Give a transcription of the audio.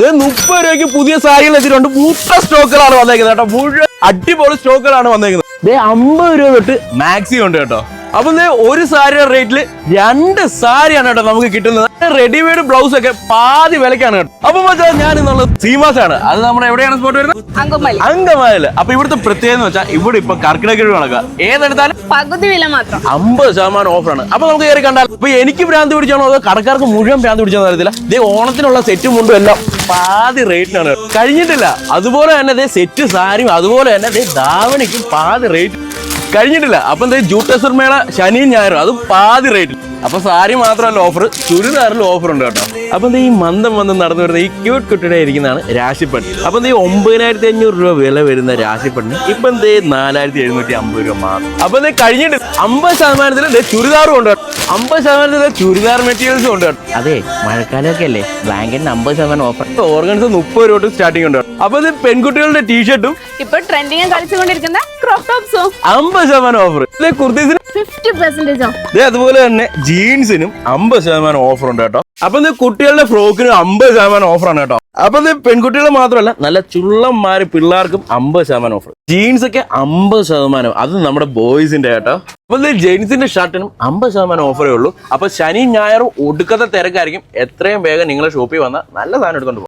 മുപ്പത് രൂപയ്ക്ക് പുതിയ സാരികൾ എത്തിയിട്ടുണ്ട് മൂത്ത സ്റ്റോക്കുകളാണ് വന്നേക്കുന്നത് കേട്ടോ. മുഴുവൻ അടിപൊളി സ്റ്റോക്കുകളാണ് വന്നേക്കുന്നത്. അമ്പത് രൂപ തൊട്ട് മാക്സി ഉണ്ട് കേട്ടോ. അപ്പൊ ഒരു സാരിയുടെ റേറ്റിൽ രണ്ട് സാരിയാണ് കേട്ടോ നമുക്ക് കിട്ടുന്നത്. റെഡിമെയ്ഡ് ബ്ലൗസ് ഒക്കെ പാതി വിലക്കാണ് കേട്ടോ. അപ്പൊ മച്ചാ ഞാൻ ഇന്നുള്ളത് സീമാസ് ആണ് അത് നമ്മുടെ എവിടെയാണ് സ്പോട്ട് വരുന്നത്? അങ്കമാലി. അങ്കമാലിൽ അപ്പൊ ഇവിടുത്തെ പ്രത്യേകത എന്ന് വെച്ചാൽ ഇവിടെ ഇപ്പൊ കർക്കിടക നടക്കുക. ഏതെടുത്താലും പകുതി വില മാത്രം. അമ്പത് ശതമാനം ഓഫറാണ് അപ്പൊ നമുക്ക് കയറി കണ്ടാൽ അപ്പൊ എനിക്ക് ഭ്രാന്ത് പിടിച്ചാണോ അതോ കടക്കാർക്ക് മുഴുവൻ ഭ്രാന്ത് പിടിച്ചാന്ന് അറിയത്തില്ല. ഇതേ ഓണത്തിനുള്ള സെറ്റും മുണ്ടും എല്ലാം പാതി റേറ്റിനാണ് കഴിഞ്ഞിട്ടില്ല. അതുപോലെ തന്നെ സെറ്റ് സാരിയും അതുപോലെ തന്നെ ദാവണിക്കും പാതി റേറ്റ് കഴിഞ്ഞിട്ടില്ല. അപ്പൊ ജൂട്ടസർ മേള ശനിയും ഞായറും. അത് പാതി റേറ്റ് അപ്പൊ സാരി മാത്രമല്ല ഓഫർ ചുരിദാറിൽ ഓഫർ ഉണ്ട് കേട്ടോ. അപ്പൊ ദേ ഈ മന്ദം മന്ദം നടന്നു വരുന്ന ഈ ക്യൂട്ട് കുട്ടിയുടെ ഇരിക്കുന്നതാണ് രാശിപ്പട്ട് അപ്പൊ ദേ ഒമ്പതിനായിരത്തി അഞ്ഞൂറ് രൂപ വില വരുന്ന രാശിപ്പട്ടിന്. ഇപ്പം ദേ നാലായിരത്തി എഴുന്നൂറ്റി അമ്പത് രൂപ മാത്രം. അപ്പൊ ദേ കഴിഞ്ഞിട്ട് അമ്പത് ശതമാനത്തിൽ ചുരിദാറും ഉണ്ട് കേട്ടോ. അമ്പത് ശതമാനത്തിൽ ചുരിദാർ മെറ്റീരിയൽസും ഉണ്ട് കേട്ടോ. അതെ മഴക്കാലമൊക്കെ അല്ലേ? ബ്ലാങ്കറ്റിന് അമ്പത് ശതമാനം ഓഫർ ഓർഗൻസ് മുപ്പത് രൂപ തൊട്ട് സ്റ്റാർട്ടിംഗ് ഉണ്ട്. അപ്പൊ ഇത് പെൺകുട്ടികളുടെ ടീഷർട്ടും ഇപ്പൊ ട്രെൻഡിങ് കളിച്ചുകൊണ്ടിരിക്കുന്ന ക്രോപ്പ് ടോപ്സും അമ്പത് ശതമാനം ഓഫർ കുർത്തീസിന്? ഫിഫ്റ്റി പെർസെന്റേജ് അതുപോലെ തന്നെ ജീൻസിനും അമ്പത് ശതമാനം ഓഫർ ഉണ്ട് കേട്ടോ. അപ്പൊ ഇത് കുട്ടികളുടെ ഫ്രോക്കിനും അമ്പത് ശതമാനം ഓഫറാണ് കേട്ടോ. അപ്പൊ പെൺകുട്ടികൾ മാത്രമല്ല നല്ല ചുള്ളന്മാര് പിള്ളേർക്കും അമ്പത് ശതമാനം ഓഫർ ജീൻസ് ഒക്കെ അമ്പത് ശതമാനം. അത് നമ്മുടെ ബോയ്സിന്റെ കേട്ടോ. അപ്പൊ ജെയിൻസിന്റെ ഷർട്ടിനും അമ്പത് ശതമാനം ഓഫറേ ഉള്ളൂ. അപ്പൊ ശനി ഞായറും ഒടുക്കത്തെ തിരക്കായിരിക്കും. എത്രയും വേഗം നിങ്ങളെ ഷോപ്പിൽ വന്നാൽ നല്ല സാധനം എടുത്തോണ്ട്